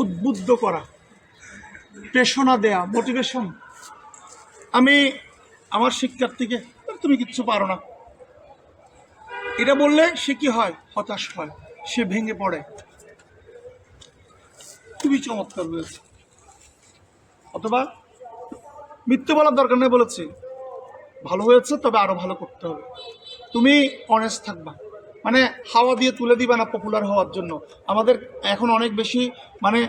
উদ্বুদ্ধ করা প্রেষণা দেয়া মোটিভেশন আমি আমার শিক্ষার্থীকে তুমি কিচ্ছু পারো না। এটা বললে সে কি হয়? হতাশ হয়, সে ভেঙে পড়ে। খুবই চমৎকার হয়েছে অথবা মিথ্যে বলার দরকার নেই বলেছি। ভালো হয়েছে, তবে আরও ভালো করতে হবে। তুমি অনেস্ট থাকবা। মানে হাওয়া দিয়ে তুলে দিবে না পপুলার হওয়ার জন্য। আমাদের এখন অনেক বেশি মানে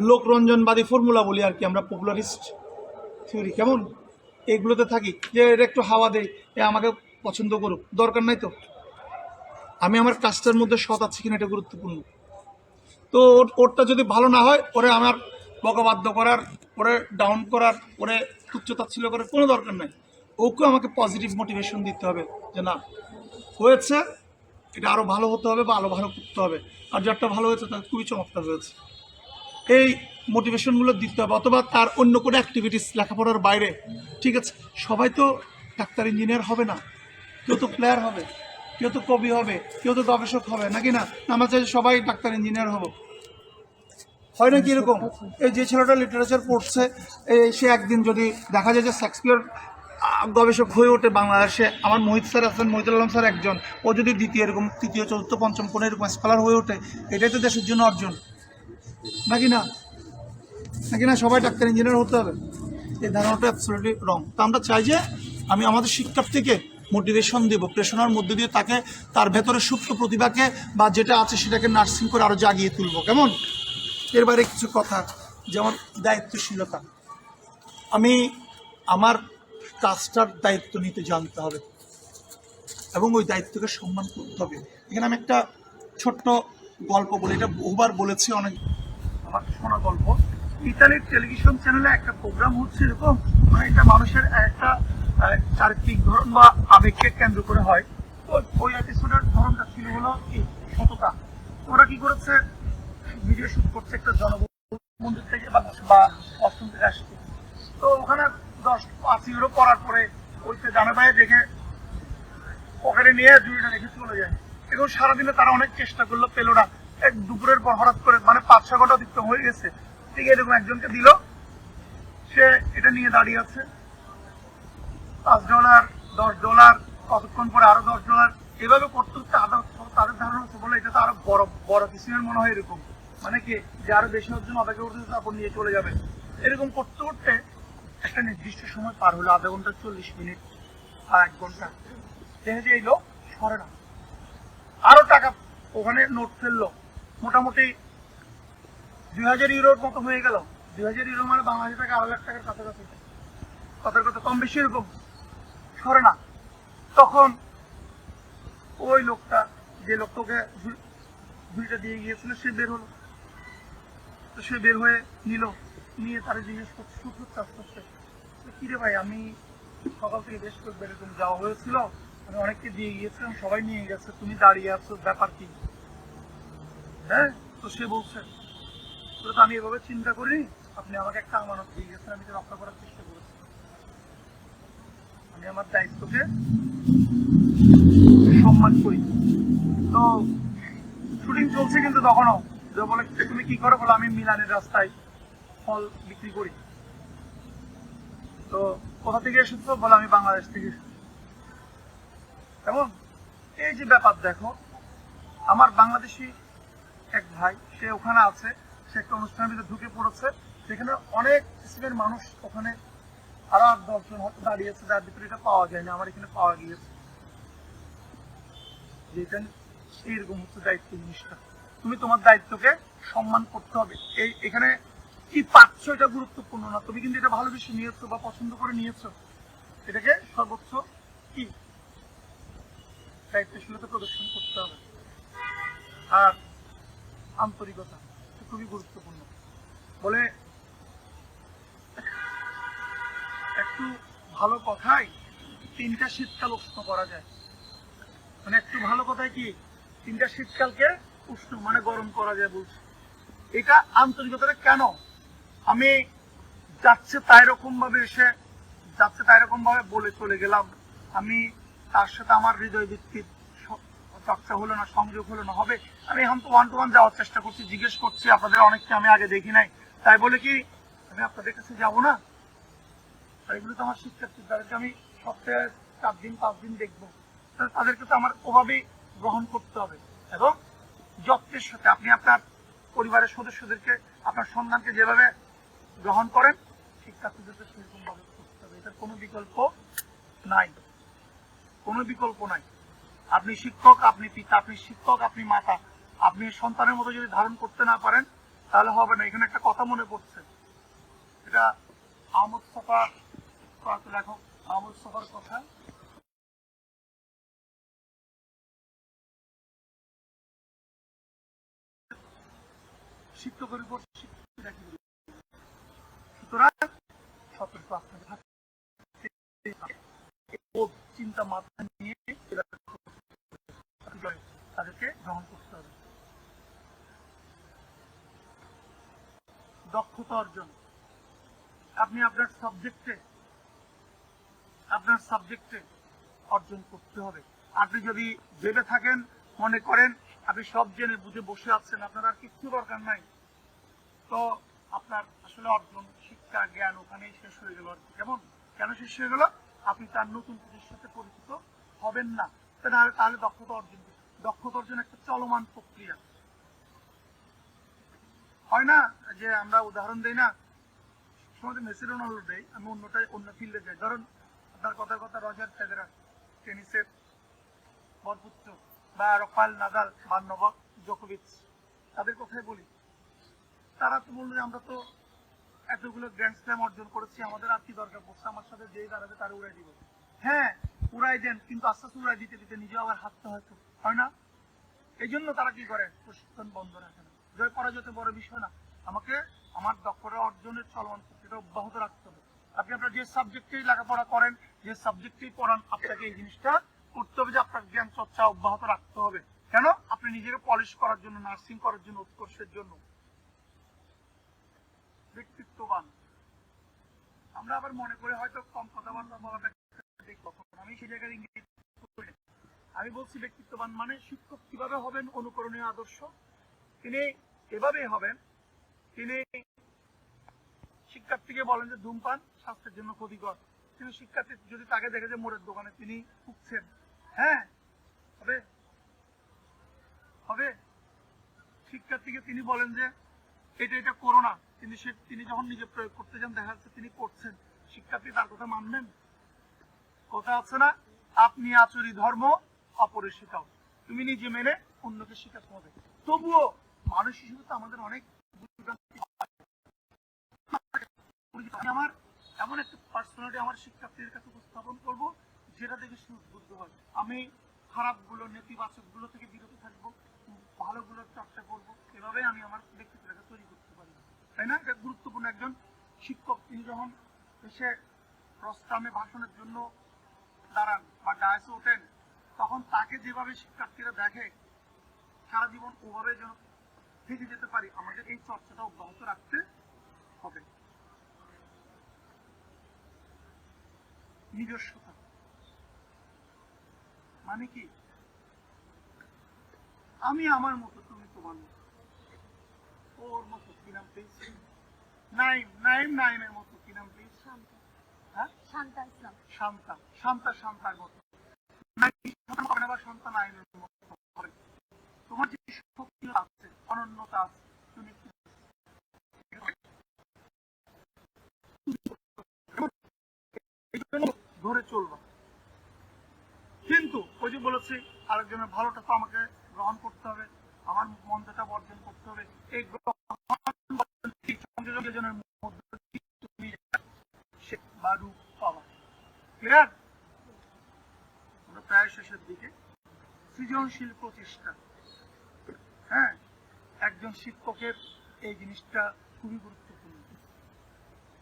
লোকরঞ্জনবাদী ফর্মুলা বলি আর কি, আমরা পপুলারিস্ট থিওরি কেমন? এগুলোতে থাকি। যে এটা একটু হাওয়া দেয় এ আমাকে পছন্দ করুক, দরকার নাই তো। আমি আমার কাজটার মধ্যে সৎ আছি কিনা এটা গুরুত্বপূর্ণ। তো ওর- ওরটা যদি ভালো না হয়, ওরে আমার বকবাদ্য করার, ওরে ডাউন করার, ওরে তুচ্ছতাচ্ছিল্য করার কোনো দরকার নাই। ওকেও আমাকে পজিটিভ মোটিভেশন দিতে হবে যে না, হয়েছে এটা আরও ভালো হতে হবে বা আরও ভালো করতে হবে। আর যারটা ভালো হয়েছে তার খুবই চমৎকার হয়েছে। এই মোটিভেশনগুলো দিতে হবে অথবা তার অন্য কোনো অ্যাক্টিভিটিস লেখাপড়ার বাইরে, ঠিক আছে? সবাই তো ডাক্তার ইঞ্জিনিয়ার হবে না। কেউ তো প্লেয়ার হবে, কেউ তো কবি হবে, কেউ তো গবেষক হবে, নাকি না? আমরা চাই সবাই ডাক্তার ইঞ্জিনিয়ার হব। হয় না কি এরকম? এই যে ছেলেটা লিটারেচার পড়ছে, এই সে একদিন যদি দেখা যায় যে শেক্সপিয়ার গবেষক হয়ে ওঠে বাংলাদেশে। আমার মোহিত স্যার আছেন, মহিতুল আলম স্যার একজন। ও যদি দ্বিতীয় এরকম, তৃতীয়, চতুর্থ, পঞ্চম কোনো এরকম স্কলার হয়ে ওঠে, এটাই তো দেশের জন্য অর্জন। নাকি না? নাকি না? সবাই ডাক্তার ইঞ্জিনিয়ার হতে হবে। এই ধারণাটা অ্যাবসলিউটলি রং তো আমরা চাই যে, আমি আমাদের শিক্ষার্থীকে মোটিভেশন দেব প্রেষণার মধ্যে দিয়ে তাকে, তার ভেতরে সুপ্ত প্রতিভাকে বা যেটা আছে সেটাকে নার্সিং করে আরও জাগিয়ে তুলবো। কেমন? এর বাইরে কিছু কথা, যেমন দায়িত্বশীলতা। আমি আমার কাজটার দায়িত্ব নিতে জানতে হবে। এবং ওই দায়িত্বকে সম্মান করতে হবে। এখানে আমি একটা ছোট্ট গল্প বলি। এটা বহুবার বলেছি, অনেক আমার শোনা গল্প। ইতালির টেলিভিশন চ্যানেলে একটা প্রোগ্রাম হচ্ছে এরকম। মানে এটা মানুষের একটা চারিত্রিক ধরন বা আবেগকে কেন্দ্র করে হয়। তো ওই এপিসোডের ধরনটা ছিল হলো কি? সততা। ওরা কি করেছে? ভিডিও শুট করছে একটা জনবহুল মন্দির থেকে বা অষ্টম থেকে আসছে। তো ওখানে দশ পাঁচ ইউরো পড়ার পরে ওইতে জানা পায়ে দেখে পকেটে নিয়ে জুড়িটা রেখে চলে যায়। এবং সারাদিনে তারা অনেক চেষ্টা করল পেল না এক দুপুরের পর হঠাৎ করে মানে পাঁচ ছ ঘণ্টা অতিক্রম হয়ে গেছে। ঠিক এরকম একজনকে দিল। সে এটা নিয়ে দাঁড়িয়ে আছে। পাঁচ ডলার দশ ডলার কতক্ষণ পরে আরও দশ ডলার এভাবে করতে করতে আদা তাদের ধারণা হচ্ছে বলে এটা তো আরও বড় বড় কিসিমের মনে হয় এরকম। মানে কি, যে আরও বেশি জন্য অপেক্ষা করতে তারপর নিয়ে চলে যাবে। এরকম করতে করতে একটা নির্দিষ্ট সময় পার হলো আধা ঘণ্টা চল্লিশ মিনিট আর এক ঘণ্টা। দেখে যে এই লোক সরে না। আরও টাকা ওখানে নোট ফেলল। মোটামুটি দুই হাজার ইউরোর মতো হয়ে গেল। দুই হাজার ইউরো মানে বাংলাদেশ টাকা আড়াই লাখ টাকার কাছাকাছি। কথার কথা কম বেশি এরকম। সরে না। তখন ওই লোকটা, যে লোকটাকে দুইটা দিয়ে গিয়েছিল, সে বের হলো। তো সে বের হয়ে নিল। নিয়ে তারা জিজ্ঞেস করছে চাষ করছে কি রে ভাই, আমি সকাল থেকে বেশ করে এরকম যাওয়া হয়েছিল, আমি অনেককে দিয়ে গিয়েছিলাম, সবাই নিয়ে গেছে, তুমি দাঁড়িয়ে আছো, ব্যাপার কি? হ্যাঁ? তো সে বলছে তো আমি এভাবে চিন্তা করি আপনি আমাকে একটা আমানত দিয়ে গেছেন, আমি রক্ষা করার চেষ্টা করেছি। আমি আমার দায়িত্বকে সম্মান করি। তো, শুটিং চলছে কিন্তু তখনও। যে বলে, তুমি কি করো? বলে, আমি মিলানের রাস্তায় ফল বিক্রি করি। তো কোথা থেকে এসেছ বলে আমি বাংলাদেশ থেকে কেমন এই যে ব্যাপার দেখো, আমার বাংলাদেশি এক ভাই, সে ওখানে আছে, সে একটা অনুষ্ঠানের ভিতরে ঢুকে পড়েছে, সেখানে অনেক কিসিমের মানুষ ওখানে আরও আট দশজন হয়তো দাঁড়িয়েছে যার ভিতরে এটা পাওয়া যায়নি, আমার এখানে পাওয়া গিয়েছে। যেটা এইরকম হচ্ছে দায়িত্ব জিনিসটা। তুমি তোমার দায়িত্বকে সম্মান করতে হবে। এই এখানে কি পাচ্ছ এটা গুরুত্বপূর্ণ না? তুমি কিন্তু এটা ভালোবেসে নিয়েছো বা পছন্দ করে নিয়েছো। এটাকে সর্বোচ্চ কি? দায়িত্বশীলতা প্রদর্শন করতে হবে। আর আন্তরিকতা খুবই গুরুত্বপূর্ণ। বলে একটু ভালো কথাই তিনটা শীতকাল উষ্ণ করা যায়। মানে একটু ভালো কথাই কি? তিনটা শীতকালকে উষ্ণ মানে গরম করা যায় বলছে। এটা আন্তরিকতাটা কেন? আমি যাচ্ছে তাই রকম ভাবে এসে, যাচ্ছে তাই রকম ভাবে বলে চলে গেলাম। আমি তার সাথে আমার হৃদয় ভিত্তিক চর্চা হলো না, সংযোগ হলো না, হবে। আমি এখন তো ওয়ান টু ওয়ান যাওয়ার চেষ্টা করছি, জিজ্ঞেস করছি, আপনাদের অনেককে আমি আগে দেখি নাই। তাই বলে কি, আমি আপনাদের কাছে যাব না? এগুলো তো আমার শিক্ষার্থী, তাদেরকে আমি সপ্তাহে চার দিন, পাঁচ দিন দেখব। তাদেরকে তো আমার ওভাবেই গ্রহণ করতে হবে। এবং যত্নের সাথে, আপনি আপনার পরিবারের সদস্যদেরকে, আপনার সন্তানকে যেভাবে গ্রহণ করেন শিক্ষার্থীদেরকে সেরকম ভাবে করতে হবে। এটার কোনো বিকল্প নাই। কোনো বিকল্প নাই। আপনি শিক্ষক, আপনি পিতা, আপনি শিক্ষক, আপনি মাতা, আপনি সন্তানের মতো যদি ধারণ করতে না পারেন, তাহলে হবে না। এখানে একটা কথা মনে পড়ছে। এটা আহমদ সফা লেখক আহমদ সফার কথা। শিক্ষকের উপর শিক্ষিত রাখি সুতরাং সতর্ক আপনাকে থাকতে চিন্তা মাথায় নিয়ে তাদেরকে গ্রহণ করতে হবে। দক্ষতা অর্জন। আপনি আপনার সাবজেক্টে আপনার সাবজেক্টে অর্জন করতে হবে। আপনি যদি ভেবে থাকেন, মনে করেন, আপনি সব জেনে বুঝে বসে আছেন, আপনার আর কিচ্ছু দরকার নাই। তো আপনার আসলে অর্জন, শিক্ষা, জ্ঞান ওখানেই শেষ হয়ে গেল কেমন? কেন শেষ হয়ে গেল? আপনি তার নতুন কিছুর সাথে পরিচিত হবেন না। তাহলে তাহলে দক্ষতা অর্জন দক্ষতা অর্জন একটা চলমান প্রক্রিয়া। হয় না যে আমরা উদাহরণ দেই না? সমাজে মেসি রোনাল্ডো দেই, আমি অন্যটাই, অন্য ফিল্ডে যাই। ধরুন, আপনার কথার কথা রজার ফেদেরার টেনিসের বরপুত্র বা রফাল নাদাল বা জোকোভিচ। তাদের কথাই বলি। তারা তো বলল আমরা তো এতগুলো গ্র্যান্ড স্ল্যাম অর্জন করেছি, আমাদের আর কি দরকার পড়ছে? আমার সাথে যেই দাঁড়াবে তারা উড়াই দিব। হ্যাঁ উড়াই দেন, কিন্তু আস্তে আস্তে উড়াই দিতে দিতে নিজেও আবার হাঁটতে হয়তো হয় না? এই জন্য তারা কি করে? প্রশিক্ষণ বন্ধ রাখে না। জয় পরাজয় বড় বিষয় না। আমাকে আমার দক্ষতা অর্জনের চলমান প্রক্রিয়া অব্যাহত রাখতে হবে। আপনি আপনার যে সাবজেক্টেই লেখাপড়া করেন, যে সাবজেক্টেই পড়ান, আপনাকে এই জিনিসটা করতে হবে যে আপনার জ্ঞান চর্চা অব্যাহত রাখতে হবে। কেন? আপনি নিজেকে পলিশ করার জন্য নার্সিং করার জন্য, উৎকর্ষের জন্য। ব্যক্তিত্ববান। আমরা আবার মনে করি হয়তো কম কথাবার্তা বলাটা আমি সেই জায়গায় ইঙ্গিত আমি বলছি ব্যক্তিত্ববান মানে শিক্ষক কীভাবে হবেন অনুকরণীয় আদর্শ? তিনি এভাবেই হবেন। তিনি শিক্ষার্থীকে বলেন যে, ধূমপান স্বাস্থ্যের জন্য ক্ষতিকর। কিন্তু শিক্ষার্থী যদি তাকে দেখে যে, মোড়ের দোকানে তিনি ফুকছেন হ্যাঁ হবে। হবে। শিক্ষার্থীকে তিনি বলেন যে, এটা এটা করো না কিন্তু সে তিনি যখন নিজে প্রয়োগ করতে যান, দেখা যাচ্ছে তিনি করছেন। শিক্ষার্থী তার কথা মানবেন? কথা আছে না? আপনি আচরি ধর্ম অপরের শেখাও তুমি নিজে মেনে অন্যকে শেখাতে হবে তবুও মানুষ হিসেবে তো আমাদের অনেক আমার এমন একটা পার্সোনালিটি আমার শিক্ষার্থীদের কাছে উপস্থাপন করব, যেটা দেখে সে উদ্বুদ্ধ হয়। আমি খারাপগুলো নেতিবাচকগুলো থেকে বিরত থাকব, ভালোগুলোর চর্চা করব এভাবে আমি আমার ব্যক্তিত্বটাকে তৈরি করতে পারি। তাই না? এটা গুরুত্বপূর্ণ একজন শিক্ষক। তিনি যখন এসে প্রস্তাবে ভাষণের জন্য দাঁড়ান বা ডায়াসে ওঠেন, তখন তাকে যেভাবে শিক্ষার্থীরা দেখে, সারা জীবন ওভাবে যেন থেকে যেতে পারি, আমাদের এই চর্চাটা অব্যাহত রাখতে হবে। নিজস্বতা। মানে কি? আমি আমার মতো তুমি তোমার মতো। ওর মতো কি নাম প্লিজ নাইম নাইম নাইমের মতো কি নাম প্লিজ হ্যাঁ শান্তা ইসলাম শান্তা শান্তা শান্তার মতো নাইম সন্তান হবে না বা শান্তা নাইমের মতো হবে। তোমার যে শক্তি আছে অনন্যতা আছে তুমি ধরে চলবা। কিন্তু ওই যে বলেছি আরেকজনের ভালোটা তো আমাকে গ্রহণ করতে হবে। আমার মন্দটা বর্জন করতে হবে এই গ্রহণ এই প্রায় শেষের দিকে। সৃজনশীল হ্যাঁ একজন শিক্ষকের এই জিনিসটা খুবই গুরুত্বপূর্ণ।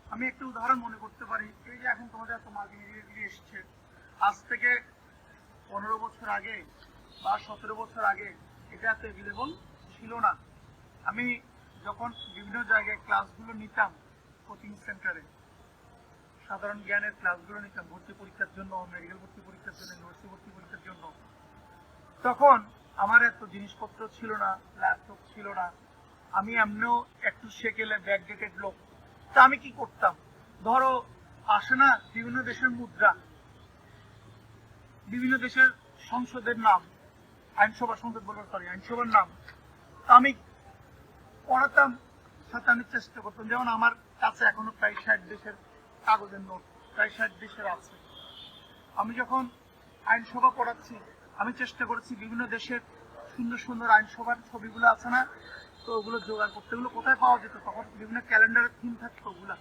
আমি একটা উদাহরণ মনে করতে পারি, এই যে এখন তোমাদের এত মাল্টিমিডিয়া এসছে। আজ থেকে পনেরো বছর আগে বা সতেরো বছর আগে এটা এত অ্যাভেলেবল ছিল না। আমি যখন বিভিন্ন জায়গায় ক্লাসগুলো নিতাম কোচিং সেন্টারে, সাধারণ জ্ঞানের ক্লাসগুলো নিতাম, ভর্তি পরীক্ষার জন্য মেডিকেল ভর্তি পরীক্ষার জন্য ইউনিভার্সিটি ভর্তি পরীক্ষার জন্য। তখন আমার এত জিনিসপত্র ছিল না ল্যাপটপ ছিল না। আমি এমনিও একটু সেকেলে ব্যাকডেটেড লোক। তা আমি কি করতাম? ধরো, আসে না বিভিন্ন দেশের মুদ্রা। বিভিন্ন দেশের সংসদের নাম, আইনসভা সংসদ বলব সরি আইনসভার নাম। আমি পড়াতাম, সাথে আমি চেষ্টা করতাম। যেমন আমার কাছে এখনও প্রায় ষাট দেশের কাগজের নোট, প্রায় ষাট দেশের আছে। আমি যখন আইনসভা পড়াচ্ছি, আমি চেষ্টা করেছি বিভিন্ন দেশের সুন্দর সুন্দর আইনসভার ছবিগুলো আছে না, তো ওগুলো জোগাড় করতে। ওগুলো কোথায় পাওয়া যেত? তখন বিভিন্ন ক্যালেন্ডারের থিম থাকতো ওগুলা।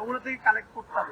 ওগুলো থেকে কালেক্ট করতাম।